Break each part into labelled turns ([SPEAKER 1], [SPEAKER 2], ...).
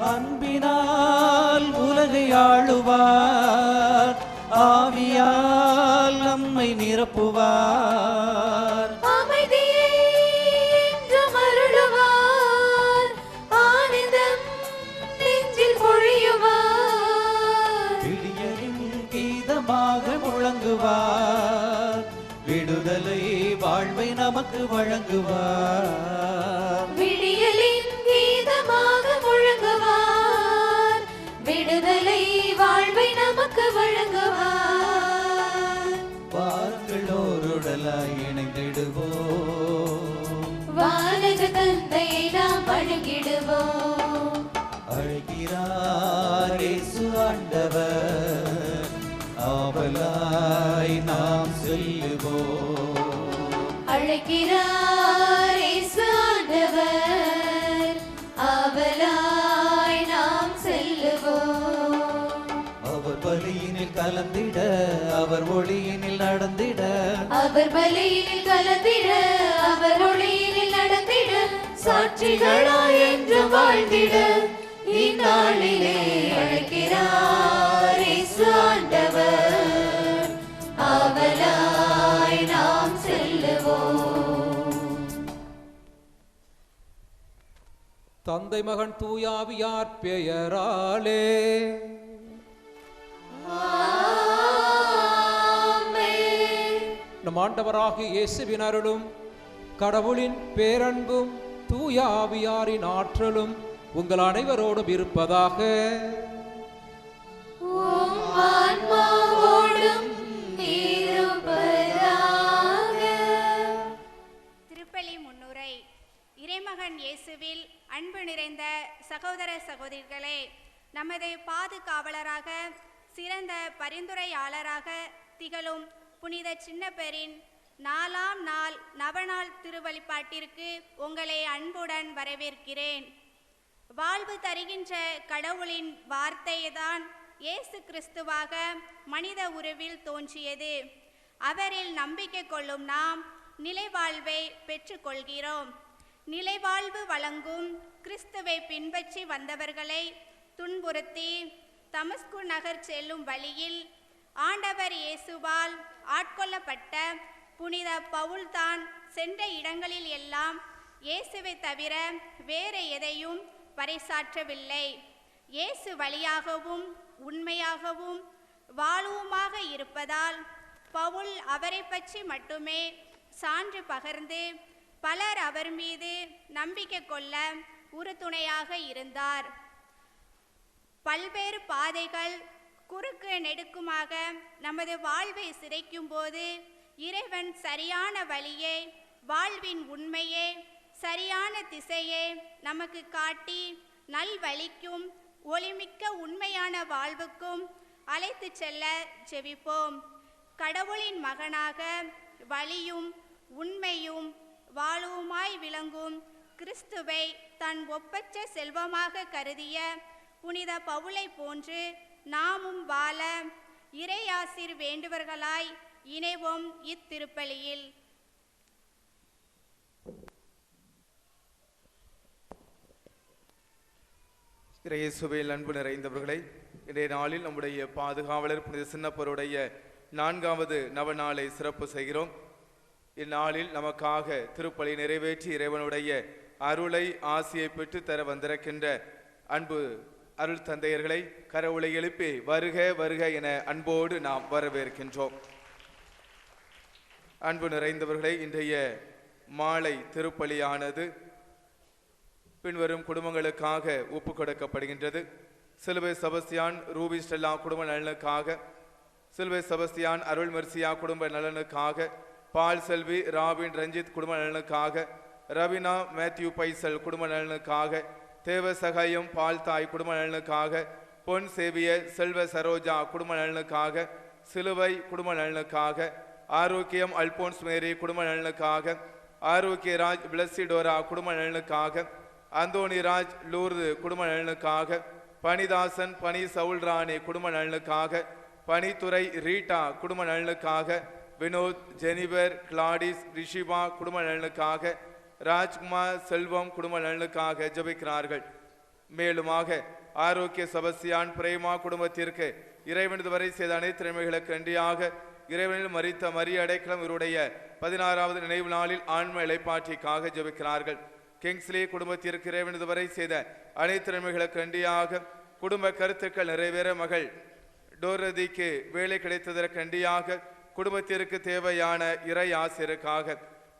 [SPEAKER 1] அன்பினால் உலகை ஆளுவார். ஆவியால் நம்மை நிரப்புவார். முழங்குவார். விடுதலை வாழ்வை நமக்கு வழங்குவார்.
[SPEAKER 2] நாம் வழங்கிடுவோம்
[SPEAKER 1] அழைக்கிறார் இயேசு ஆண்டவர். ஆவலாய் நாம் செல்லுவோம்.
[SPEAKER 2] அழைக்கிறார் இயேசு ஆண்டவர். ஆவலாய் நாம் செல்லுவோம்.
[SPEAKER 1] அவர் பலியினில் கலந்திட அவர் ஒளியினில் நடந்திட.
[SPEAKER 2] அவர் பலியினில் கலந்திட அவர் ஒளியினில் நடந்திட. சாட்சிகளாய் என்று வாழ்ந்திட இந்நாளிலே அழைக்கிறார் இயேசு ஆண்டவர். ஆவலாய் நாம் செல்லுவோம்.
[SPEAKER 3] தந்தை மகன் தூயாவியார் பெயராலே. நம் ஆண்டவராகிய இயேசுவின் அருளும் கடவுளின் பேரன்பும் தூய ஆவியாரின் ஆற்றலும் உங்கள் அனைவரோடும் இருப்பதாக.
[SPEAKER 4] திருப்பலி முன்னுரை. இறைமகன் இயேசுவில் அன்பு நிறைந்த சகோதர சகோதரிகளே நமது பாதுகாவலராக சிறந்த பரிந்துரையாளராக திகழும் புனித சின்னப்பெரின் நாலாம் நாள் நவநாள் திருவழிபாட்டிற்கு உங்களை அன்புடன் வரவேற்கிறேன். வாழ்வு தருகின்ற கடவுளின் வார்த்தைதான் இயேசு கிறிஸ்துவாக மனித உருவில் தோன்றியது. அவரில் நம்பிக்கை கொள்ளும் நாம் நிலைவாழ்வை பெற்றுக்கொள்கிறோம். நிலைவாழ்வு வழங்கும் கிறிஸ்துவை பின்பற்றி வந்தவர்களை துன்புறுத்தி தமஸ்கு நகர் செல்லும் வழியில் ஆண்டவர் இயேசுவால் ஆட்கொள்ளப்பட்ட புனித பவுல் தான் சென்ற இடங்களில் எல்லாம் இயேசுவை தவிர வேறு எதையும் பறைசாற்றவில்லை. இயேசு வழியாகவும் உண்மையாகவும் வாழ்வுமாக இருப்பதால் பவுல் அவரை பற்றி மட்டுமே சான்று பகர்ந்து பலர் அவர் மீது நம்பிக்கை கொள்ள உறுதுணையாக இருந்தார். பல்வேறு பாதைகள் குறுக்கு நெடுக்குமாக நமது வாழ்வை சிதைக்கும் போது இறைவன் சரியான வழியே வாழ்வின் உண்மையே சரியான திசையே நமக்கு காட்டி நல்வழிக்கும் ஒளிமிக்க உண்மையான வாழ்வுக்கும் அழைத்து செல்ல ஜெபிப்போம் கடவுளின் மகனாக வழியும் உண்மையும் வாழுவுமாய் விளங்கும் கிறிஸ்துவை தன் ஒப்பற்ற செல்வமாக கருதிய புனித பவுளை போன்று நாமும் வாழ இறையாசிர் வேண்டுவர்களாய் இணைவோம் இத்திருப்பலியில்.
[SPEAKER 5] இயேசுவில் அன்பு நிறைந்தவர்களை இன்றைய நாளில் நம்முடைய பாதுகாவலர் புனித சின்னப்பருடைய நான்காவது நவநாளை சிறப்பு செய்கிறோம். இந்நாளில் நமக்காக திருப்பலி நிறைவேற்றி இறைவனுடைய அருளை ஆசியை பெற்று தர வந்திருக்கின்ற அன்பு அருள் தந்தையர்களை கரவுளை எழுப்பி வருக வருக என அன்போடு நாம் வரவேற்கின்றோம். அன்பு நிறைந்தவர்களை இன்றைய மாலை திருப்பலியானது பின்வரும் குடும்பங்களுக்காக ஒப்பு கொடுக்கப்படுகின்றது. சிலுவை செபஸ்தியான் ரூபி ஸ்டெல்லா குடும்ப நலனுக்காக சிலுவை செபஸ்தியான் அருள் மெர்சியா குடும்ப நலனுக்காக பால் செல்வி ராபின் ரஞ்சித் குடும்ப நலனுக்காக ரவினா மேத்யூ பைசல் குடும்ப நலனுக்காக தேவ சகாயம் பால் தாய் குடும்ப நலனுக்காக பொன் சேவிய செல்வ சரோஜா குடும்ப நலனுக்காக சிலுவை குடும்ப நலனுக்காக ஆரோக்கியம் அல்போன்ஸ் மேரி குடும்ப நலனுக்காக ஆரோக்கியராஜ் பிளஸ்ஸிடோரா குடும்ப நலனுக்காக அந்தோணிராஜ் லூர்து குடும்ப நலனுக்காக பனிதாசன் பனி சவுல்ராணி குடும்ப நலனுக்காக பனித்துறை ரீட்டா குடும்ப நலனுக்காக வினோத் ஜெனிபர் கிளாடிஸ் ரிஷிபா குடும்ப நலனுக்காக ராஜ்குமார் செல்வம் குடும்ப நலனுக்காக ஜபிக்கிறார்கள். மேலுமாக ஆரோக்கிய சபஸ்தியான் பிரேமா குடும்பத்திற்கு இறைவனது வரை செய்த அனைத்து நன்மைகளுக்கு நன்றியாக இறைவனில் மறித்த மரிய அடைக்கலம் இவருடைய பதினாறாவது நினைவு நாளில் ஆன்ம இலைப்பாற்றிக்காக ஜபிக்கிறார்கள். கிங்ஸ்லே குடும்பத்திற்கு இறைவனது வரை செய்த அனைத்து நன்மைகளுக்கு நன்றியாக. குடும்ப கருத்துக்கள் நிறைவேற மகள் டோரதிக்கு வேலை கிடைத்ததற்கு நன்றியாக. குடும்பத்திற்கு தேவையான இறை ஆசிரியருக்காக.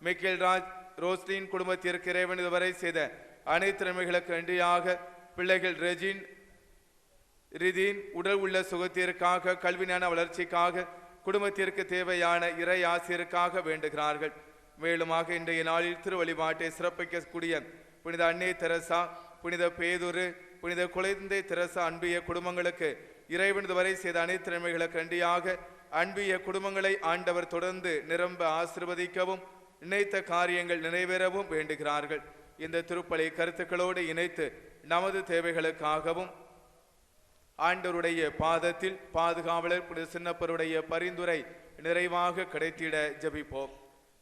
[SPEAKER 5] மிக்கேல் ராஜ் ரோஸ்லின் குடும்பத்திற்கு இறைவனது வரை செய்த அனைத்து நன்மைகளுக்கு நன்றியாக. பிள்ளைகள் ரெஜின் ரிதீன் உடல் உள்ள சுகத்திற்காக கல்விஞான வளர்ச்சிக்காக குடும்பத்திற்கு தேவையான இறை ஆசிரியருக்காக வேண்டுகிறார்கள். மேலுமாக இன்றைய நாளில் திருவழிபாட்டை சிறப்பிக்கக்கூடிய புனித அன்னை தெரசா புனித பேதுரு புனித குழந்தை தெரசா அன்பிய குடும்பங்களுக்கு இறைவனது வரை செய்த அனைத்து நன்மைகளை கண்டியாக அன்பிய குடும்பங்களை ஆண்டவர் தொடர்ந்து நிரம்ப ஆசிர்வதிக்கவும் நினைத்த காரியங்கள் நிறைவேறவும் வேண்டுகிறார்கள். இந்த திருப்பலை கருத்துக்களோடு இணைத்து நமது தேவைகளுக்காகவும் ஆண்டவருடைய பாதத்தில் பாதுகாவலர் புனித சின்னப்பருடைய பரிந்துரை நிறைவாக கிடைத்திட ஜெபிப்போம்.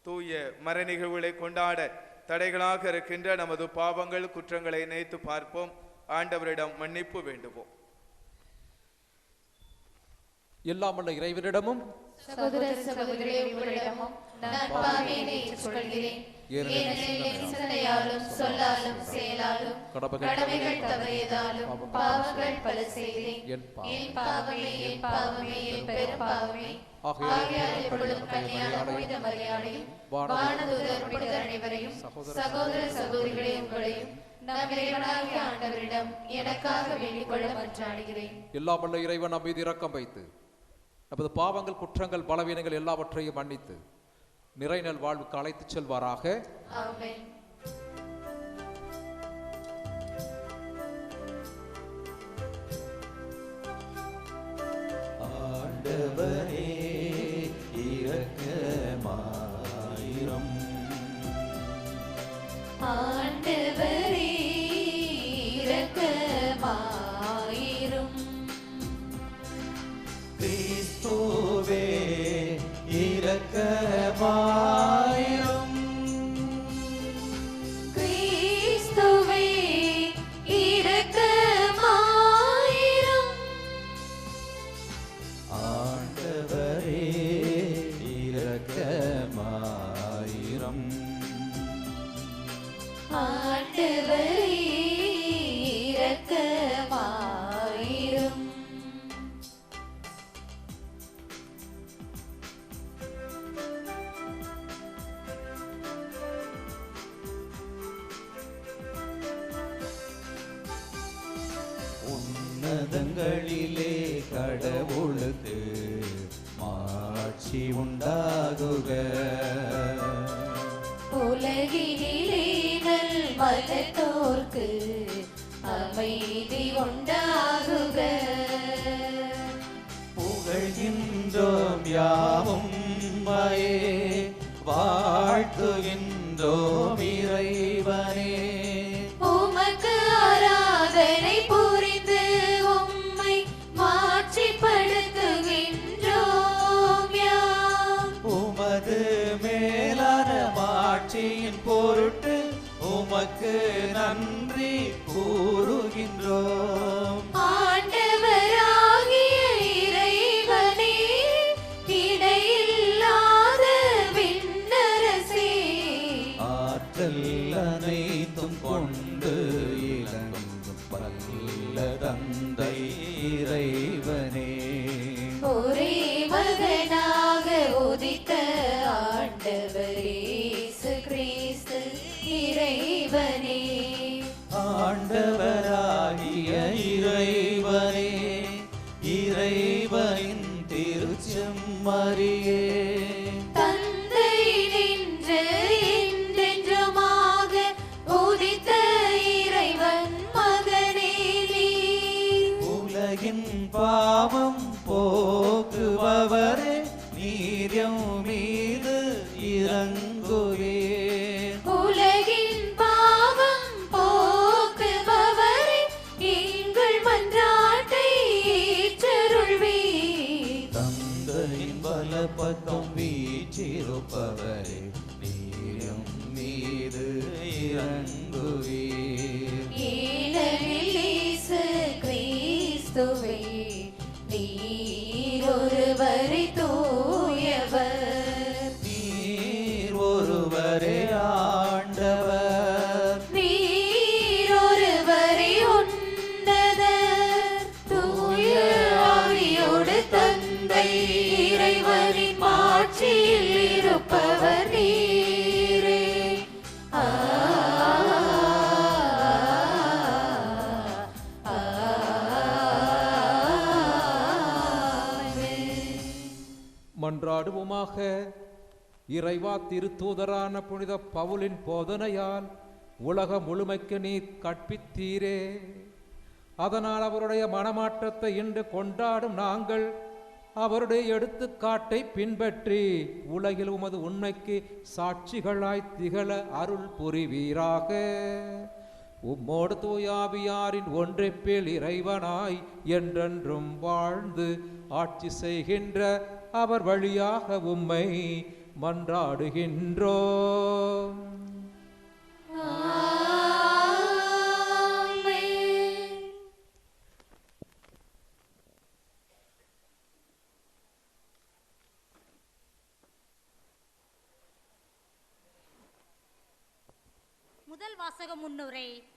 [SPEAKER 5] தூய மர நிகழ்வுகளை கொண்டாட தடைகளாக இருக்கின்ற நமது பாவங்கள் குற்றங்களை நினைத்து பார்ப்போம். ஆண்டவரிடம் மன்னிப்பு வேண்டுவோம்.
[SPEAKER 3] எல்லாம் வல்ல இறைவனிடமும்
[SPEAKER 2] சகோதர சகோதரிகளே உங்களிடமும் நான் பாவியனை ஏற்றுக்கொள்கிறேன் சிந்தனையாலும் சொல்லாலும் செயலாலும்
[SPEAKER 3] கடமைகள்
[SPEAKER 2] தவறியதாலும் பாவங்கள் பல செய்தேன்.
[SPEAKER 3] என் பாவம்.
[SPEAKER 2] என் பாவமே என் பாவமே என் பெரும் பாவமே.
[SPEAKER 3] ஆகையால்
[SPEAKER 2] ஆகையால் எப்பொழுதும் கல்யாண புனித மரியாதையும் வானதூதர் புனிதர் அனைவரையும் சகோதர சகோதரிகளே உங்களையும் நம் இறைவனாகிய ஆண்டவரிடம் எனக்காக வேண்டிக் கொள்ள மன்றாடுகிறேன்.
[SPEAKER 3] இறைவன் நம் மீது இரக்கம் வைத்து நமது பாவங்கள் குற்றங்கள் பலவீனங்கள் எல்லாவற்றையும் மன்னித்து நிறைநல் வாழ்வுக்கு அழைத்துச் செல்வாராக.
[SPEAKER 2] ஆமென்.
[SPEAKER 1] ஆண்டவரே
[SPEAKER 2] ஆண்டவரே உமக்கு
[SPEAKER 1] நன்றி
[SPEAKER 3] மூலமாக இறைவா திருத்தூதரான புனித பவுலின் போதனையால் உலக முழுமைக்கு நீ கற்பித்தீரே. அதனால் அவருடைய மனமாற்றத்தை இன்று கொண்டாடும் நாங்கள் அவருடைய எடுத்துக்காட்டை பின்பற்றி உலகில் உமது உண்மைக்கு சாட்சிகளாய் திகழ அருள் புரிவீராக. உம்மோடு தூயாவியாரின் ஒன்றிப்பில் இறைவனாய் என்றென்றும் வாழ்ந்து ஆட்சி செய்கின்ற அவர் வழியாக உம்மை மன்றாடுகின்றோம்
[SPEAKER 6] முதல் வாசக முன்னுரை.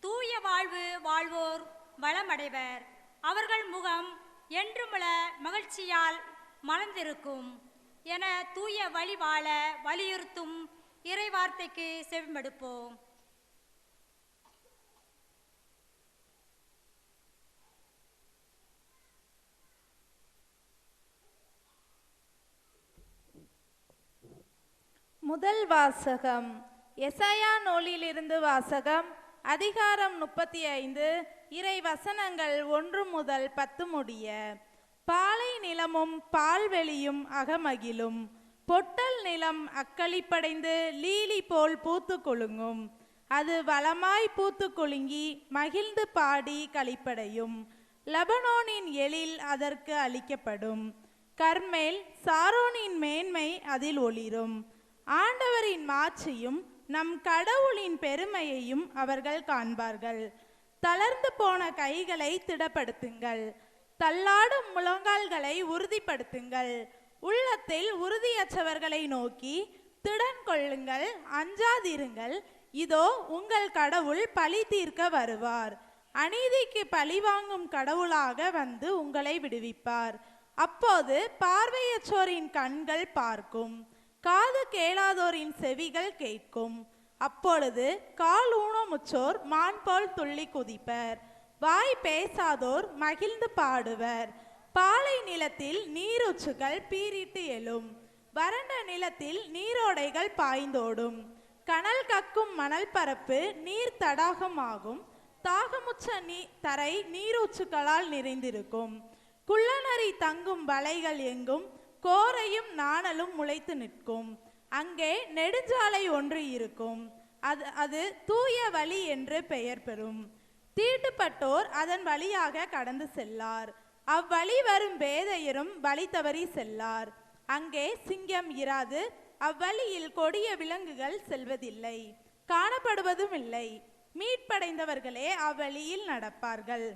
[SPEAKER 6] தூய வாழ்வு வாழ்வோர் வளமடைவர். அவர்கள் முகம் என்றுமுள மகிழ்ச்சியால் மலர்ந்திருக்கும் என தூய வழி வாழ வலியுறுத்தும் இறைவார்த்தைக்கு செவிமடுப்போம்.
[SPEAKER 7] முதல் வாசகம் எசையா நூலிலிருந்து வாசகம் அதிகாரம் முப்பத்தி ஐந்து இறை வசனங்கள் ஒன்று முதல் பத்து முடிய. பாலை நிலமும் பால்வெளியும் அகமகிழும். பொட்டல் நிலம் அக்களிப்படைந்து லீலி போல் பூத்து குலுங்கும் அது வளமாய் பூத்து குலுங்கி மகிழ்ந்து பாடி கழிப்படையும் லபனோனின் எழில் அதற்கு அளிக்கப்படும். கர்மேல் சாரோனின் மேன்மை அதில் ஒளிரும். ஆண்டவரின் மாட்சியும் நம் கடவுளின் பெருமையையும் அவர்கள் காண்பார்கள். தளர்ந்து போன கைகளை திடப்படுத்துங்கள். தள்ளாடும் முழங்கால்களை உறுதிப்படுத்துங்கள். உள்ளத்தில் உறுதியற்றவர்களை நோக்கி திடன் கொள்ளுங்கள் அஞ்சாதிருங்கள். இதோ உங்கள் கடவுள் பழி தீர்க்க வருவார். அநீதிக்கு பழி வாங்கும் கடவுளாக வந்து உங்களை விடுவிப்பார். அப்போது பார்வையற்றோரின் கண்கள் பார்க்கும். காது கேளாதோரின் செவிகள் கேட்கும். அப்பொழுது கால் ஊனமுற்றோர் மான் போல் துள்ளி குதிப்பர். வாய் பேசாதோர் மகிழ்ந்து பாடுவர். பாலை நிலத்தில் நீரூற்றுகள் பீரிட்டு எழும். வறண்ட நிலத்தில் நீரோடைகள் பாய்ந்தோடும். கனல் கக்கும் மணல் பரப்பு நீர் தடாகமாகும். தாகமுற்ற நீ தரை நீரூற்றுகளால் நிறைந்திருக்கும். குள்ளநரி தங்கும் வலைகள் எங்கும். கோரையும் நாணலும் முளைத்து நிற்கும். அங்கே நெடுஞ்சாலை ஒன்று இருக்கும். அது அது தூய வழி என்று பெயர் பெறும். தீட்டுப்பட்டோர் அதன் வழியாக கடந்து செல்லார். அவ்வழி வரும் பேதையரும் வழி தவறி செல்லார். அங்கே சிங்கம் இராது அவ்வழியில் கொடிய விலங்குகள் செல்வதில்லை. காணப்படுவதும் இல்லை மீட்படைந்தவர்களே அவ்வழியில் நடப்பார்கள்.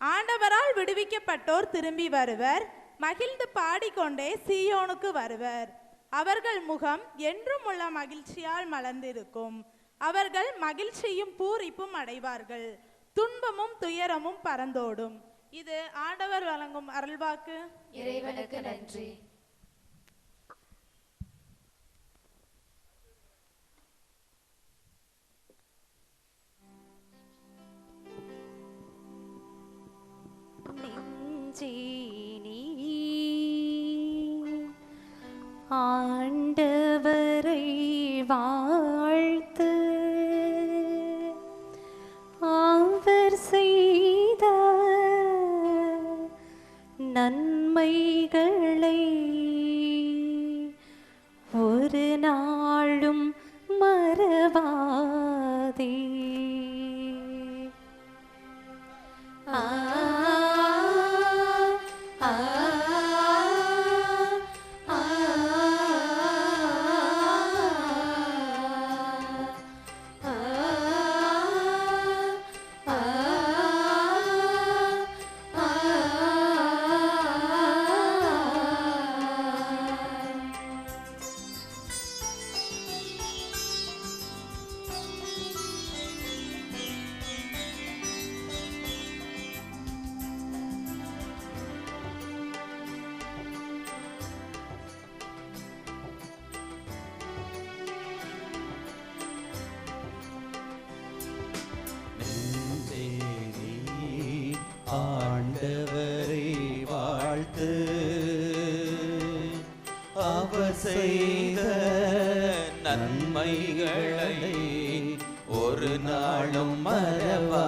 [SPEAKER 7] ஆண்டவரால் விடுவிக்கப்பட்டோர் திரும்பி வருவர். மகிழ்ந்து பாடிக்கொண்டே சீயோனுக்கு வருவர். அவர்கள் முகம் என்றும் உள்ள மகிழ்ச்சியால் மலர்ந்திருக்கும். அவர்கள் மகிழ்ச்சியும் பூரிப்பும் அடைவார்கள். துன்பமும் துயரமும் பறந்தோடும். இது ஆண்டவர் வழங்கும் அருள்வாக்கு.
[SPEAKER 8] இறைவனுக்கு நன்றி.
[SPEAKER 2] நெஞ்சே ஆண்டவரை வாழ்த்து. அவர் செய்த நன்மைகளை ஒரு
[SPEAKER 1] நாள் செய்த நன்மைகளை ஒரு நாளும் மறவா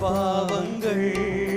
[SPEAKER 1] பாவங்கள்.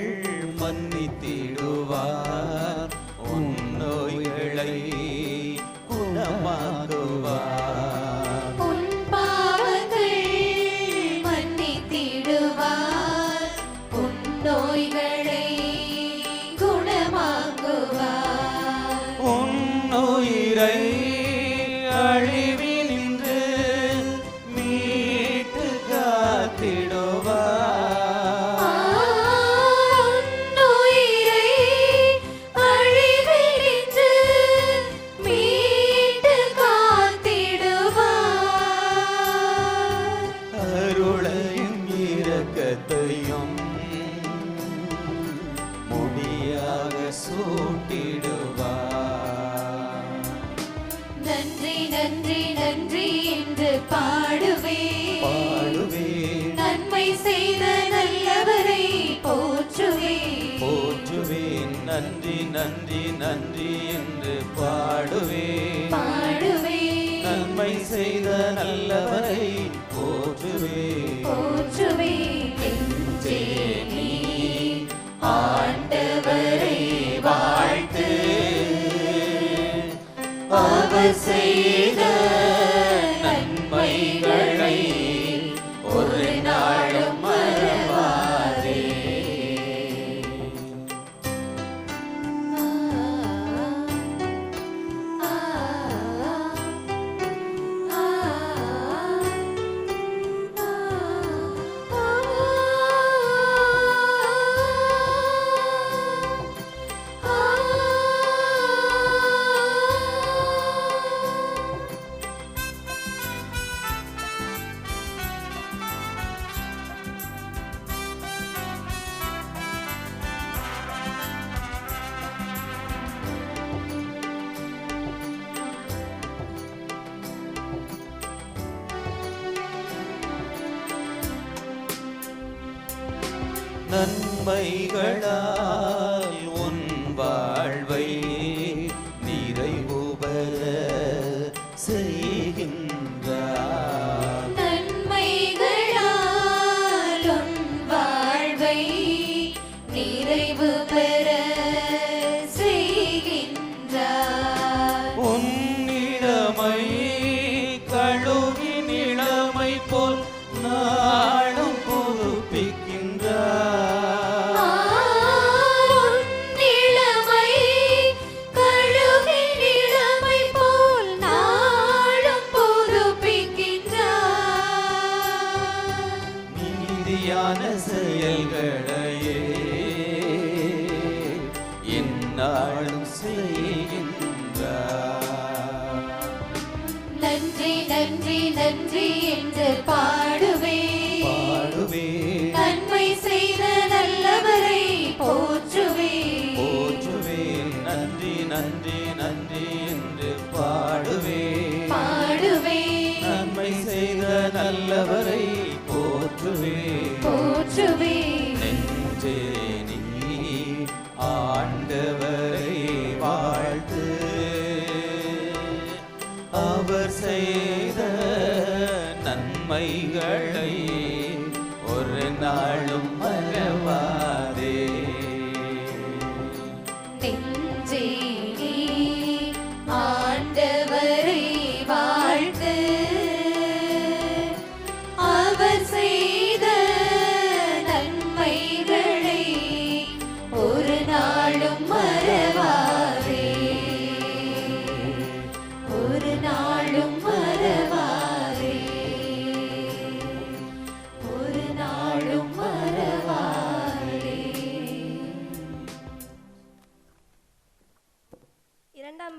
[SPEAKER 2] நன்றி நன்றி என்று பாடுவே.
[SPEAKER 1] பாடுவே.
[SPEAKER 2] நன்மை செய்த நல்லவரை போற்றுவே. போற்றுவே. நன்றி நன்றி நன்றி என்று பாடுவே.
[SPEAKER 1] பாடுவே.
[SPEAKER 2] நன்மை செய்த நல்லவரை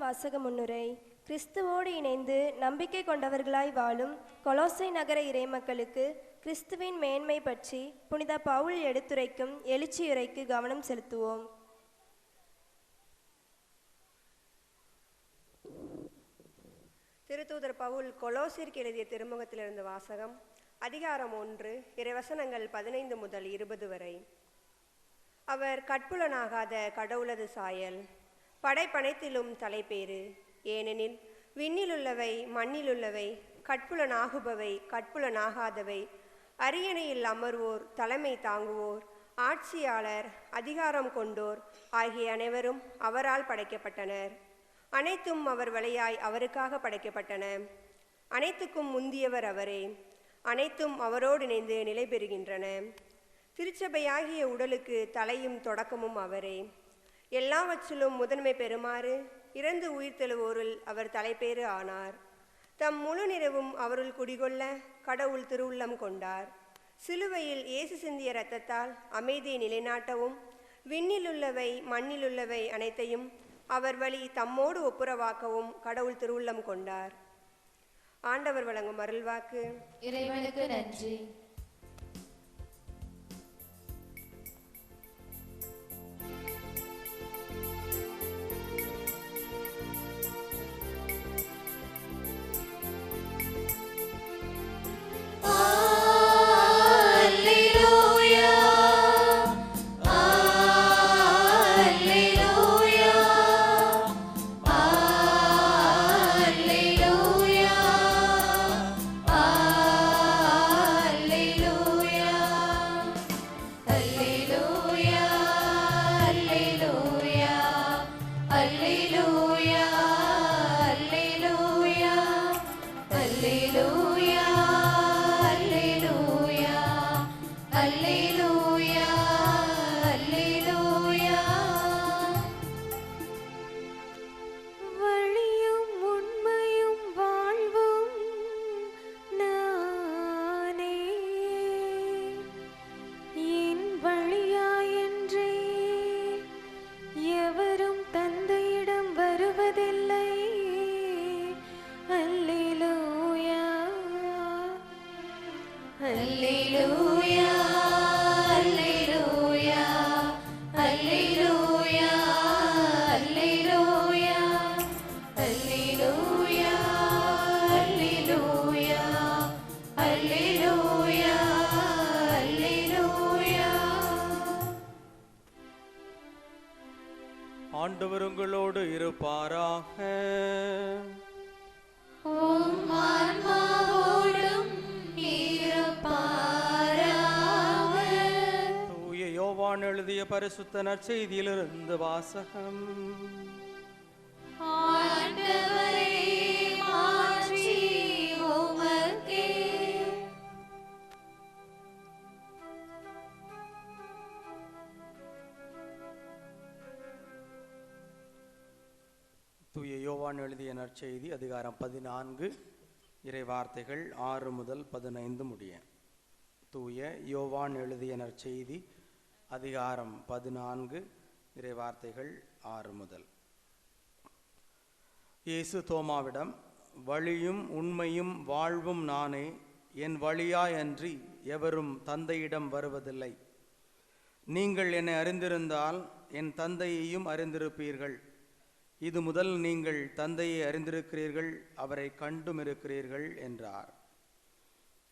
[SPEAKER 2] வாசக முன்னுரை
[SPEAKER 9] கிறிஸ்துவோடு இணைந்து நம்பிக்கை கொண்டவர்களாய் வாழும் கொலோசை நகர இறைமக்களுக்கு கிறிஸ்துவின் மேன்மை பற்றி புனித பவுல் எடுத்துரைக்கும் எழுச்சியுரைக்கு கவனம் செலுத்துவோம்.
[SPEAKER 10] திருத்தூதர் பவுல் கொலோசிற்கு எழுதிய திருமுகத்திலிருந்து வாசகம் அதிகாரம் ஒன்று இறைவசனங்கள் பதினைந்து முதல் இருபது வரை. அவர் கட்புலனாகாத கடவுளது சாயல் படைப்பனைத்திலும் தலைப்பேறு. ஏனெனில் விண்ணிலுள்ளவை மண்ணிலுள்ளவை கட்புலனாகுபவை கட்புலனாகாதவை அரியணையில் அமர்வோர் தலைமை தாங்குவோர் ஆட்சியாளர் அதிகாரம் கொண்டோர் ஆகிய அனைவரும் அவரால் படைக்கப்பட்டனர். அனைத்தும் அவர் வழியாய் அவருக்காக படைக்கப்பட்டன. அனைத்துக்கும் முந்தியவர் அவரே. அனைத்தும் அவரோடு இணைந்து நிலை பெறுகின்றன. திருச்சபையாகிய உடலுக்கு தலையும் தொடக்கமும் அவரே. எல்லாவற்றிலும் முதன்மை பெறுமாறு இறந்து உயிர்த்தெழுவோரில் அவர் தலைப்பேறு ஆனார். தம் முழு நிறைவும் அவருள் குடிகொள்ள கடவுள் திருவுள்ளம் கொண்டார். சிலுவையில் இயேசு சிந்திய இரத்தத்தால் அமைதியை நிலைநாட்டவும் விண்ணிலுள்ளவை மண்ணிலுள்ளவை அனைத்தையும் அவர் வழி தம்மோடு ஒப்புரவாக்கவும் கடவுள் திருவுள்ளம் கொண்டார். ஆண்டவர் வழங்கும் அருள்வாக்கு.
[SPEAKER 2] இறைவனுக்கு நன்றி.
[SPEAKER 11] யோவான் எழுதிய பரிசுத்த நற்செய்தியிலிருந்து வாசகம். தூய யோவான் எழுதிய நற்செய்தி அதிகாரம் பதினான்கு இறை வார்த்தைகள் ஆறு முதல் பதினைந்து முடிய. தூய யோவான் எழுதிய நற்செய்தி அதிகாரம் பதினான்கு இறை வார்த்தைகள் ஆறு முதல். இயேசு தோமாவிடம் வழியும் உண்மையும் வாழ்வும் நானே என் வழியாயன்றி எவரும் தந்தையிடம் வருவதில்லை. நீங்கள் என்னை அறிந்திருந்தால் என் தந்தையையும் அறிந்திருப்பீர்கள். இது முதல் நீங்கள் தந்தையை அறிந்திருக்கிறீர்கள் அவரை கண்டும் இருக்கிறீர்கள் என்றார்.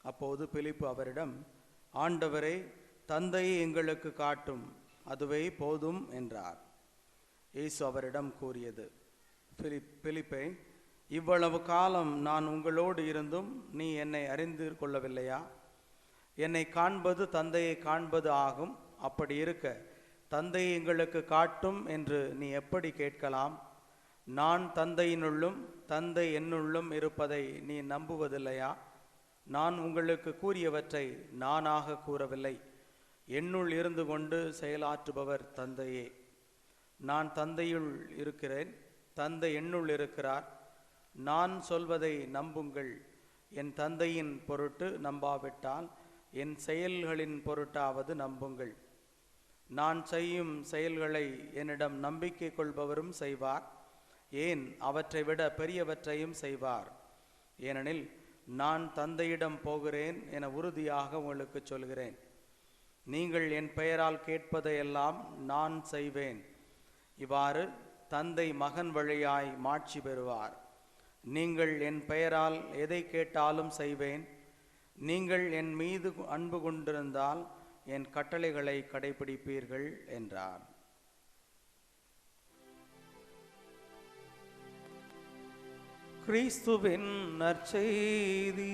[SPEAKER 11] அப்போது பிலிப்பு அவரிடம் ஆண்டவரே தந்தையை எங்களுக்கு காட்டும் அதுவே போதும் என்றார். இயேசு அவரிடம் கூறியது பிலிப் பிலிப்பை இவ்வளவு காலம் நான் உங்களோடு இருந்தும் நீ என்னை அறிந்து கொள்ளவில்லையா? என்னை காண்பது தந்தையை காண்பது ஆகும். அப்படி இருக்க தந்தையை எங்களுக்கு காட்டும் என்று நீ எப்படி கேட்கலாம்? நான் தந்தையினுள்ளும் தந்தை என்னுள்ளும் இருப்பதை நீ நம்புவதில்லையா? நான் உங்களுக்கு கூறியவற்றை நானாக கூறவில்லை. என்னுள் இருந்து கொண்டு செயலாற்றுபவர் தந்தையே. நான் தந்தையுள் இருக்கிறேன் தந்தை என்னுள் இருக்கிறார். நான் சொல்வதை நம்புங்கள். என் தந்தையின் பொருட்டு நம்பாவிட்டால் என் செயல்களின் பொருட்டாவது நம்புங்கள். நான் செய்யும் செயல்களை என்னிடம் நம்பிக்கை கொள்பவரும் செய்வார். ஏன்? அவற்றை விட பெரியவற்றையும் செய்வார். ஏனெனில் நான் தந்தையிடம் போகிறேன் என உறுதியாக உங்களுக்கு சொல்கிறேன். நீங்கள் என் பெயரால் கேட்பதையெல்லாம் நான் செய்வேன். இவ்வாறு தந்தை மகன் வழியாய் மாட்சி பெறுவார். நீங்கள் என் பெயரால் எதை கேட்டாலும் செய்வேன். நீங்கள் என் மீது அன்பு கொண்டிருந்தால் என் கட்டளைகளை கடைபிடிப்பீர்கள் என்றார். கிறிஸ்துவின் நற்செய்தி.